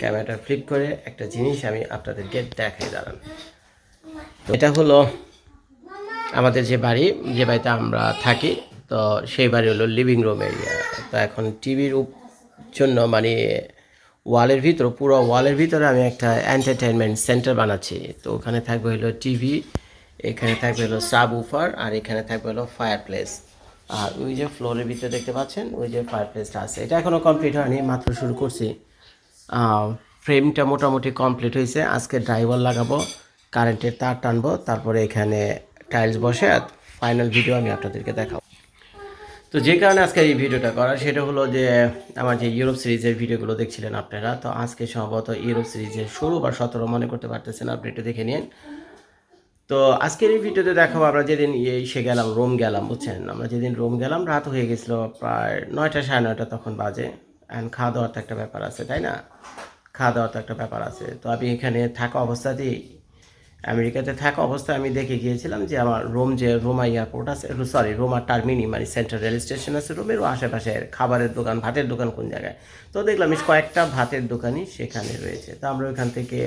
ক্যামেরাটা ফ্লিপ করে একটা জিনিস আমি আপনাদেরকে দেখাই, দাঁড়ান। তো এটা হলো আমাদের যে বাড়ি, যে বাড়িতে আমরা থাকি, তো সেই বাড়ি হলো লিভিং রুম এরিয়া তো এখন টিভির জন্য মানে ওয়ালের ভিতর, পুরো ওয়ালের ভিতরে আমি একটা এন্টারটেনমেন্ট সেন্টার বানাচ্ছি। তো ওখানে থাকবে হলো টিভি এখানে থাকবে হলো সাব উফার আর এখানে থাকবে হলো ফায়ার প্লেস আর ওই যে ফ্লোরের ভিতরে দেখতে পাচ্ছেন, ওই যে ফায়ার প্লেসটা আছে। এটা এখনও কমপ্লিট হয়নি, মাত্র শুরু করছি। ফ্রেমটা মোটামুটি কমপ্লিট হয়েছে। আজকে ড্রাইভার লাগাবো কারেন্টের তার টানবো, তারপরে এখানে টাইলস বসে ফাইনাল ভিডিও আমি আপনাদেরকে দেখাবো। তো যে কারণে আজকে এই ভিডিওটা করা, সেটা হলো যে আমার যে ইউরোপ সিরিজের ভিডিওগুলো দেখছিলেন আপনারা, তো আজকে সম্ভবত ইউরোপ সিরিজের ষোলো বা সতেরো মনে করতে পারতেছেন, আপনি একটু দেখে নিন। তো আজকের এই ভিডিওতে দেখাবো, আমরা যেদিন এসে গেলাম, রোম গেলাম, বুঝছেন? আমরা যেদিন রোম গেলাম, রাত হয়ে গেছিল প্রায় নয়টা সাড়ে নয়টা তখন বাজে। অ্যান্ড খাওয়া দাওয়ার তো একটা ব্যাপার আছে, তাই না? খাওয়া দাওয়ার তো একটা ব্যাপার আছে। তো আমি এখানে থাকা অবস্থাতেই, আমেরিকাতে থাকা অবস্থায় আমি দেখে গিয়েছিলাম যে আমার রোম যে, রোমা এয়ারপোর্ট আছে সরি রোমা টার্মিনি মানে সেন্ট্রাল রেল স্টেশন আছে রোমের আশেপাশে খাবারের দোকান, ভাতের দোকান কোন জায়গায়। তো দেখলাম কয়েকটা ভাতের দোকানই সেখানে রয়েছে। তো আমরা ওইখান থেকে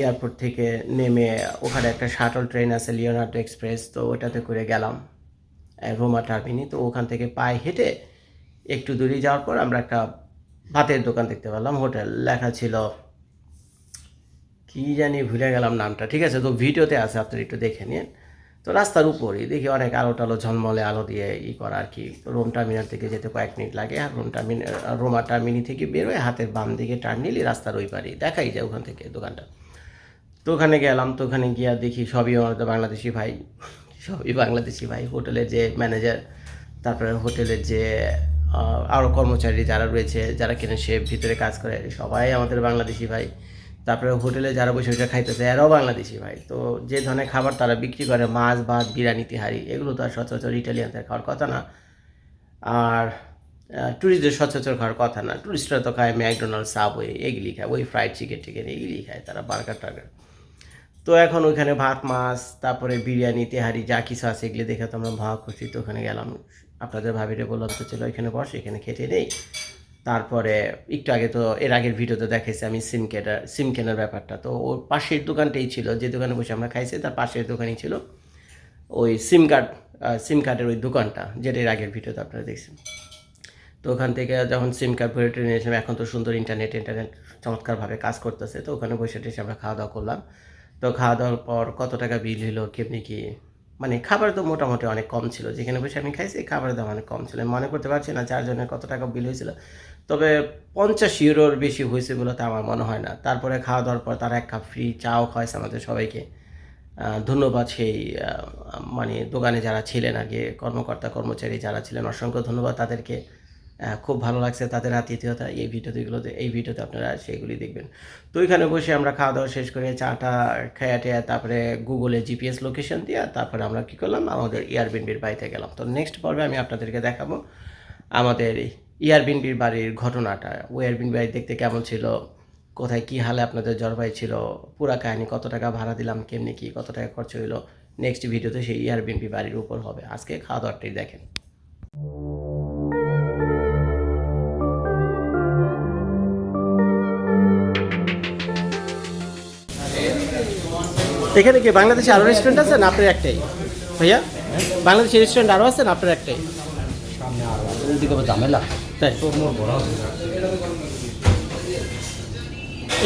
এয়ারপোর্ট থেকে নেমে ওখানে একটা শাটল ট্রেন আছে, লিওনার্ডো এক্সপ্রেস, তো ওটাতে করে গেলাম, রোমা টার্মিনি। তো ওখান থেকে পায়ে হেঁটে একটু দূরে যাওয়ার পর আমরা একটা ভাতের দোকান দেখতে পেলাম। হোটেল। লেখা ছিল, কি জানি ভুলে গেলাম নামটা। ঠিক আছে, তো ভিডিওতে আছে, আপনারা একটু দেখে নিন। তো রাস্তার উপরেই দেখি অনেক আলো টালো ঝলমলে আলো দিয়ে ই করা আর কি। রোম টার্মিনাল থেকে যেতে কয়েক মিনিট লাগে, আর রোম টার্মিন, রোমা টার্মিনি থেকে বেরোয় হাতের বাম দিকে টার্ন নিলে রাস্তার ওই পারি দেখাই যায় ওখান থেকে দোকানটা। তো ওখানে গেলাম, তো ওখানে গিয়া দেখি সবই আমাদের বাংলাদেশি ভাই, সবই বাংলাদেশি ভাই। হোটেলের যে ম্যানেজার তারপরে হোটেলের যে আরও কর্মচারী যারা রয়েছে, যারা কিনা সে ভিতরে কাজ করে, সবাই আমাদের বাংলাদেশি ভাই। তারপরে হোটেলে যারা বসে বসে খাইতেছে, এরাও বাংলাদেশি ভাই। তো যে ধরনের খাবার তারা বিক্রি করে, মাছ, ভাত, বিরিয়ানি, তিহারি, এগুলো তো আর সচরাচর ইটালিয়ানদের খাওয়ার কথা না। আর ট্যুরিস্টদের সচরাচর খাওয়ার কথা না। ট্যুরিস্টরা তো খায় ম্যাকডোনাল্ড, সাবওয়ে, এগুলি খায়। ওই ফ্রাইড চিকেন টিকেন এগুলি খায় তারা, বার্গার, টার্গার। তো এখন ওইখানে ভাত, মাছ, তারপরে বিরিয়ানি, তেহারি, যা কিছু আছে, এগুলি দেখে তো আমরা ভাবা খুশি। তো ওখানে গেলাম। আপনাদের ভাবিরে বললাম তো চলো এখানে বস, এখানে খেতে নেই। তারপরে একটু আগে তো এর আগের ভিডিওতে দেখেছি আমি সিম কেনার সিম কেনার ব্যাপারটা। তো ওর পাশের দোকানটাই ছিল, যে দোকানে বসে আমরা খাইছি, তার পাশের দোকানই ছিল ওই সিম কার্ড সিম কার্ডের ওই দোকানটা, যেটা এর আগের ভিডিওতে আপনারা দেখছেন। তো ওখান থেকে যখন সিম কার্ড ভরে ট্রেনে এসেছিলাম এখন তো সুন্দর ইন্টারনেট ইন্টারনেট চমৎকারভাবে কাজ করতেছে। তো ওখানে বসে টেসে আমরা খাওয়া দাওয়া করলাম। তো খাওয়া দাওয়ার পর কত টাকা বিল হলো, কেমনি কি মানে খাবার তো মোটামুটি অনেক কম ছিল। যেখানে বসে আমি খাইছি খাবারের দাম অনেক কম ছিল। মনে করতে পারছি না চারজনের কত টাকা বিল হয়েছিল। তবে পঞ্চাশ ইউরোর বেশি হয়েছে বলে তো আমার মনে হয় না। তারপরে খাওয়া দাওয়ার পর তারা এক কাপ ফ্রি চাও খাওয়াইছে আমাদের সবাইকে। ধন্যবাদ সেই মানে দোকানে যারা ছিলেন আগে, কর্মকর্তা, কর্মচারী যারা ছিলেন, অসংখ্য ধন্যবাদ তাদেরকে। খুব ভালো লাগছে তাদের আতিথ্যতা এই ভিডিওতে এগুলোতে, এই ভিডিওতে আপনারা সেগুলি দেখবেন। তো ওইখানে বসে আমরা খাওয়া দাওয়া শেষ করে চাটা খেয়ে টেয়ে তারপরে গুগলে জিপিএস লোকেশন দিয়ে তারপরে আমরা কী করলাম? আমাদের এয়ারবিনবির বাড়িতে গেলাম। তো নেক্সট পর্বে আমি আপনাদেরকে দেখাবো আমাদের এয়ারবিনবির বাড়ির ঘটনাটা। ও এয়ারবিন বাড়ি দেখতে কেমন ছিল? কোথায় কী হালে আপনাদের জলবায়ু ছিল? পুরা কাহিনী, কত টাকা ভাড়া দিলাম? কেমনি কি, কত টাকা খরচ হইল? নেক্সট ভিডিওতে সেই এয়ারবিনবি বাড়ির উপর হবে। আজকে খাওয়া দাওয়াটাই দেখেন। এখানে কি বাংলাদেশে আরও রেস্টুরেন্ট আছে না আপনার একটাই? ভাইয়া বাংলাদেশি রেস্টুরেন্ট আরও আছে না আপনার একটাই? ঝামেলা। তাই?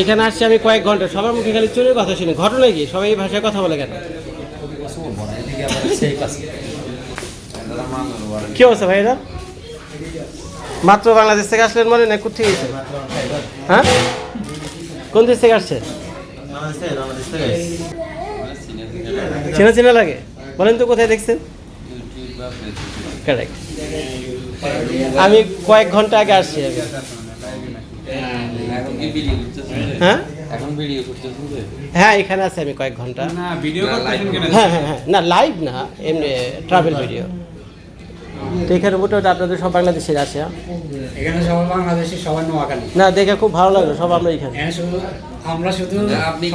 এখানে আসছি আমি কয়েক ঘণ্টা। সবার মুখে খালি চুরির কথা শুনি। ঘটনা কি? সবাই এই ভাষায় কথা বলে কেন? কি অবস্থা ভাইরা মাত্র বাংলাদেশ থেকে আসলেন মনে না? কোথেকে হ্যাঁ? কোন দেশ থেকে আসছে? চেনা চেনা লাগে। বলেন তো কোথায় দেখছেন? কারেক্ট আমি কয়েক ঘণ্টা আগে আসছি হ্যাঁ? হ্যাঁ এখানে আছে আমি কয়েক ঘণ্টা। হ্যাঁ হ্যাঁ হ্যাঁ। না লাইভ না এমনি ট্রাভেল ভিডিও তো এখানে মোটামুটি আপনাদের সব বাংলাদেশের আছে হ্যাঁ? এখানে বাংলাদেশি সবাই নোয়াখালী না দেখে খুব ভালো লাগল সব আমরা এখানে। এখানে আমরা শুধু আপনি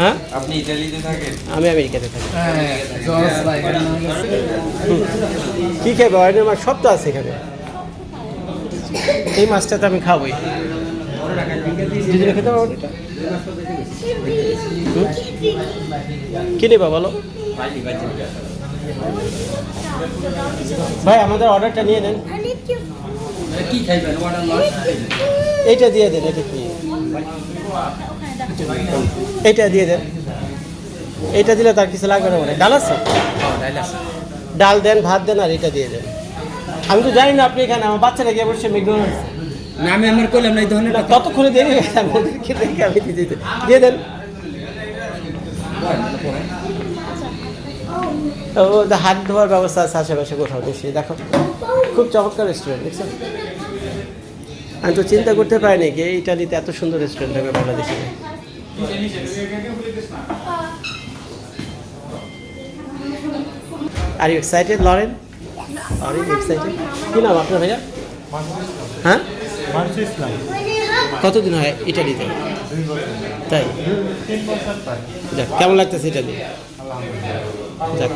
হ্যাঁ? আপনি ইতালিতে থাকেন? আমি আমেরিকাতে থাকি। হ্যাঁ, কি খেয়ে অয়েনের মাছ সব তো আছে এখানে। এই মাছটা তো আমি খাবোই। দুজনে খেতে পারব এটা হুম? কি নেবা বলো? ভাই আমাদের অর্ডারটা নিয়ে নেন। কি খাইবেন? এইটা দিয়ে দেন এটা কি এইটা দিয়ে দেন। এইটা দিলে তার কিছু লাগবে না মানে ডাল আছে? ডাল দেন ভাত দেন আর এটা দিয়ে দেন। আমি তো জানি না আপনি এখানে আমার বাচ্চারা গিয়ে বসছে ম্যাকডোনাল্ডস না আমি আমার কইলাম না এই ধরনের ততক্ষণে দেরি হয়ে গেছে আমি দিয়ে দেন। হাত ধোয়ার ব্যবস্থা আছে আশেপাশে কোথাও বেশি দেখো, খুব চমৎকার রেস্টুরেন্ট দেখছেন আমি তো চিন্তা করতে পারিনি যে ইটালিতে এত সুন্দর রেস্টুরেন্ট হবে বাংলাদেশে। Are you excited Lauren are you excited কি নাম আপনার ভাইয়া? হ্যাঁ? কতদিন হয় ইটালিতে? তাই? কেমন লাগতেছে ইটালি? যাক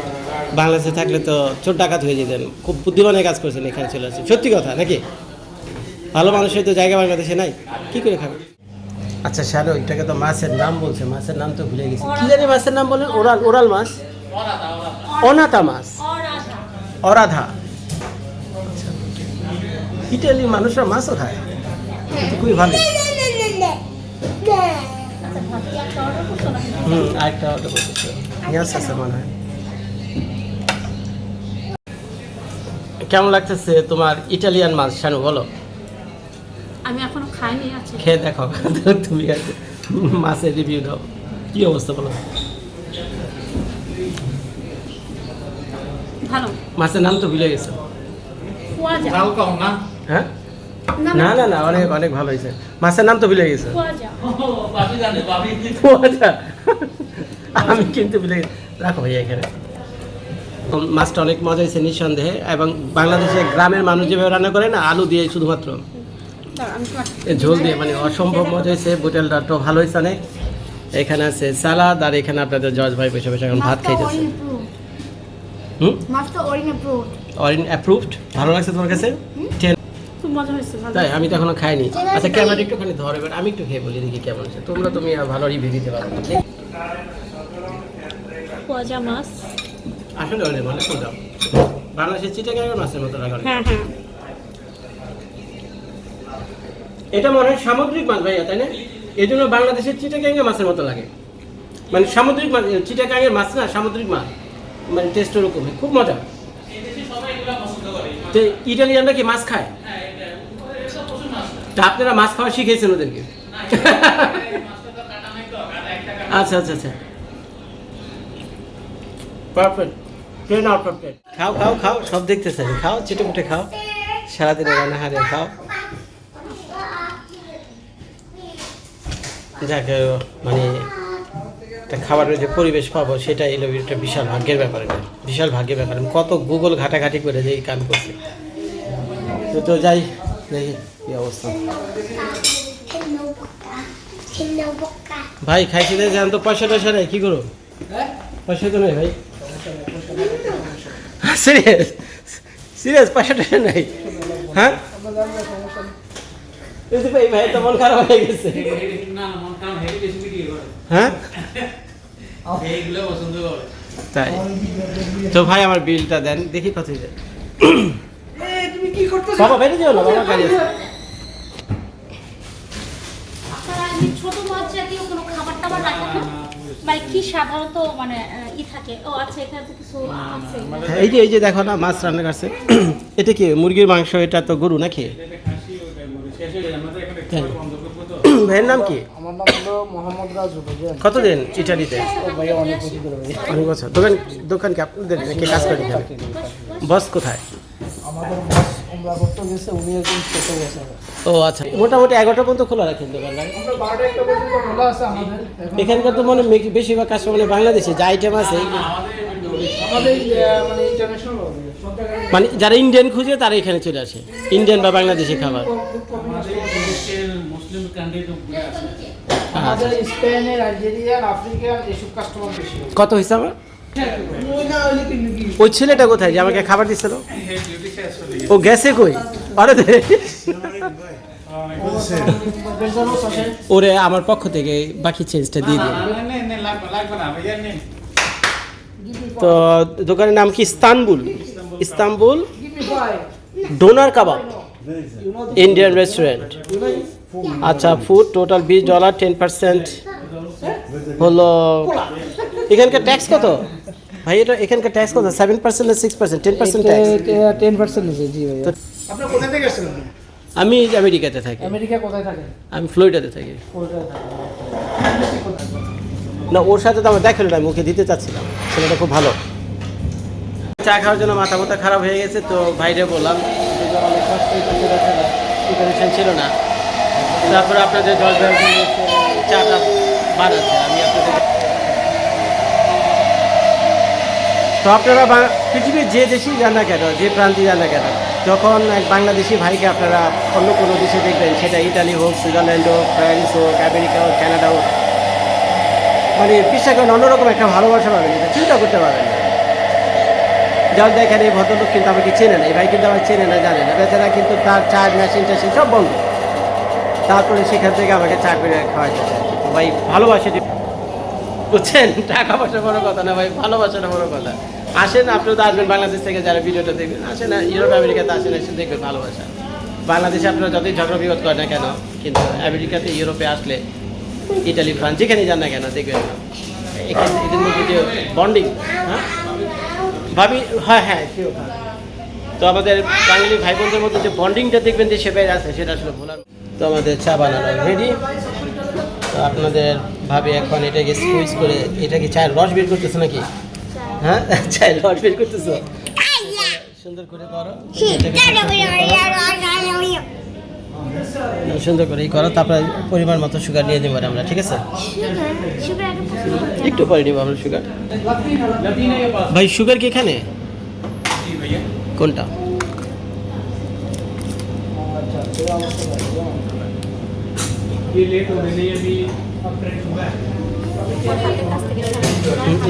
বাংলাদেশে থাকলে তো চোর ডাকাত হয়ে যেতেন। খুব বুদ্ধিমানের কাজ করছেন এখানে চলে আসছেন। সত্যি কথা নাকি? ভালো মানুষের তো জায়গা বাংলাদেশে নাই। কি করে খাবে? আচ্ছা স্যার ওইটাকে তো মাছের নাম বলছে। মাছের নাম তো ভুলে গেছি। কি জানি মাছের নাম বলেন ওরাল ওরাল মাছ? অনাতা মাছ। অরাধা। ইটালি মানুষরা মাছও খায়। খুবই ভালো। হুম আরেকটা অর্ডার করতেছে মনে হয়। কেমন লাগতেছে তোমার ইটালিয়ান মাছ শানু বলো? আমি এখনও খাইনি আছে খেয়ে দেখো তুমি মাছের রিভিউ দাও। কি অবস্থা বলো? ভালো। মাছের নাম তো ভুলে গেছো। হ্যাঁ? না না। না না অনেক অনেক ভালো হয়েছে। মাছের নাম তো ভুলে গেছো। আচ্ছা আমি কিন্তু ভুলে গেছি। রাখো ভাইয়া এখানে। মাছটা অনেক মজা হয়েছে নিঃসন্দেহে। এবং বাংলাদেশে গ্রামের মানুষ যেভাবে রান্না করে না আলু দিয়ে শুধুমাত্র। ঝোল দিয়ে মানে অসম্ভব মজা হয়েছে। বোটেলটা তো ভালো হয়েছে অনেক। এখানে আছে সালাদ আর এখানে আপনাদের জজ ভাই বসে বসে এখন ভাত খাইতেছে। হুম? অরিনে অ্যাপ্রুভড ভালো লাগছে তোমার কাছে? টেন খুব মজা হয়েছে ভালো তাই আমি তো এখনও খাইনি। আচ্ছা ক্যামেরা একটুখানি ধরে এবার আমি একটু খেয়ে বলি দেখি কেমন আছে তোমরা তুমি ভালো রিভিউ দিতে পারো। খোয়া মাছ। আসলে অনেক মানে মজা বাংলাদেশের চিটাগাঙ্গের মাছের মতো লাগে হ্যাঁ হ্যাঁ এটা মনে হয় সামুদ্রিক মাছ ভাইয়া তাই না? এই জন্য বাংলাদেশের চিটাগাঙ্গের মাছের মতো লাগে। মানে সামুদ্রিক মাছ চিটাগাঙ্গের মাছ না সামুদ্রিক মাছ। মানে টেস্ট ওরকম খুব মজা। তো ইটালিয়ানরা কি মাছ খায়? তা আপনারা মাছ খাওয়া শিখেছেন ওদেরকে। আচ্ছা আচ্ছা আচ্ছা। পারফেক্ট ট্রেন আউট পারফেক্ট খাও খাও খাও সব দেখতে চাই খাও চেটে মুটে খাও। সারাদিনে রান্না হারে খাও। যাকে মানে একটা খাবারের যে পরিবেশ পাবো সেটা এলো একটা বিশাল ভাগ্যের ব্যাপার বিশাল ভাগ্যের ব্যাপার। আমি কত গুগল ঘাটাঘাটি করে যে এই কাম করছি। তো তো যাই দেখি কি অবস্থা। ভাই খাইছি না জান তো পয়সা টয়সা নেই কি করো? পয়সা তো নেই ভাই। সিরিয়াস সিরিয়াস পয়সা টয়সা নেই? হ্যাঁ? ভাই ভাই তো খারাপ হয়ে গেছে। হ্যাঁ? তাই। তো ভাই, আমার বিলটা দেন, দেখি কত বাবা, বেরিয়ে যাও না, বাবা, গাড়ি ছোট জাতীয় কোনো খাবার টাবার রাখেন না মানে কি সাধারণত মানে ই থাকে? ও আচ্ছা এখানে তো কিছু আছে। হ্যাঁ, এই যে এই যে দেখো না মাছ রান্না করছে এটা কি মুরগির মাংস? এটা তো গরু নাকি? তাই। ভাইয়ের নাম কি? আমার নাম হলো মোহাম্মদ রাজু বুঝলেন? কত দিন ইটালিতে অনেক বছর ধরে। ভাই অনেক বছর। দোকান দোকান কি আপনাদের নাকি কাজ করে বস কোথায়? আমাদের বস উমরা করতে গেছে উনি একজন ছোট গেছে ও আচ্ছা। মোটামুটি এগারোটা পর্যন্ত খোলা রাখেন দোকান না? আমরা বারোটা একটা পর্যন্ত খোলা আছে আমাদের। এখন এখানকার তো মনে হয় বেশিরভাগ কাস্টমার মানে বাংলাদেশে যে আইটেম আছে। মানে মানে যারা ইন্ডিয়ান খুঁজে তারা এখানে চলে আসে। ইন্ডিয়ান বা বাংলাদেশি খাবার। আচ্ছা। আমাদের স্পেনের আলজেরিয়ান আফ্রিকান এসব কাস্টমার বেশি কত হয়েছে আমার? ওই ছেলেটা কোথায় যে আমাকে খাবার দিচ্ছিল ও গেছে কই? আরে। ওরে আমার পক্ষ থেকে বাকি চেঞ্জটা দিয়ে দিন তো দোকানের নাম কি? Istanbul. Istanbul. Doner kebab. Indian restaurant আচ্ছা ফুড টোটাল বিশ ডলার টেন পার্সেন্ট হলো, এখানকার ট্যাক্স কত? ভাই এটা এখানকার ট্যাক্স কত? সেভেন পার্সেন্ট না six percent ten percent tax ten percent জি ভাই আপনার কোথা থেকে আসছেন আমি আমেরিকাতে থাকি। আমেরিকা কোথায় থাকেন? আমি ফ্লোরিডাতে থাকি। আপনি থাকেন? না ওর সাথে তো আমার দেখাল না আমি মুখে দিতে চাচ্ছিলাম। ছেলেটা খুব ভালো। চা খাওয়ার জন্য মাথা মাথা খারাপ হয়ে গেছে তো ভাইরে বললাম প্রিপারেশন ছিল না। তারপরে আপনাদের জল ব্যবহার করে চাটা বানাচ্ছে আমি আপনাদের তো আপনারা পৃথিবীর যে দেশেই যান না কেন, যে প্রান্তে যান না কেন, যখন এক বাংলাদেশি ভাইকে আপনারা অন্য কোনো দেশে দেখবেন, সেটা ইটালি হোক, সুইজারল্যান্ড হোক, ফ্রান্স হোক, আমেরিকা হোক, কানাডা হোক মানে বিশ্বাস করেন অন্যরকম একটা ভালোবাসা পাবেন এটা চিন্তা করতে পারবেন না। যার দেখেন এই ভদ্রলোক কিন্তু আমাকে চেনে না, এই ভাই কিন্তু আমার চেনে না, জানে না। বেচারা কিন্তু তার চার্জ মেশিন টেশিন সব বন্ধ। তারপরে সেখান থেকে আমাকে চা করে খাওয়াইতে। ভাই, ভালোবাসে বুঝছেন? টাকা পয়সা বড় কথা না ভাই, ভালোবাসাটা বড় কথা। আসেন আপনিও তো আসবেন বাংলাদেশ থেকে যারা ভিডিওটা দেখবেন। আসেন না, ইউরোপ, আমেরিকাতে আসেন, এসে দেখবেন ভালোবাসা। বাংলাদেশে আপনারা যতই ঝগড়া বিরোধ করেন না কেন, কিন্তু আমেরিকাতে, ইউরোপে আসলে ইটালি ফ্রান্স যেখানে যান না কেন, দেখবেন না। এখানে এদের মধ্যে যে বন্ডিং হ্যাঁ? ভাবি হ্যাঁ হ্যাঁ। তো আমাদের বাঙালি ভাই বোনদের মধ্যে যে বন্ডিংটা দেখবেন যে সেবাই আছে, সেটা আসলে ভোলার তো আমাদের চা বানানো রেডি তো আপনাদের ভাবে এখন এটাকে স্কুইজ করে এটা কি চায়ের রস বের করতেছো নাকি? হ্যাঁ? চায়ের রস বের করতেছো? সুন্দর করে করো। সুন্দর করে ই করো, তারপরে পরিমাণ মতো সুগার নিয়ে দেবো আমরা, ঠিক আছে? একটু পরে নিবো আমরা সুগার ভাই সুগার কি এখানে? কোনটা?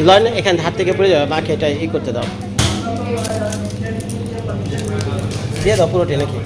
লয় না এখানে হাত থেকে পড়ে যাবে মাকে এটা ই করতে দাও। দিয়ে দাও পুরোটি নাকি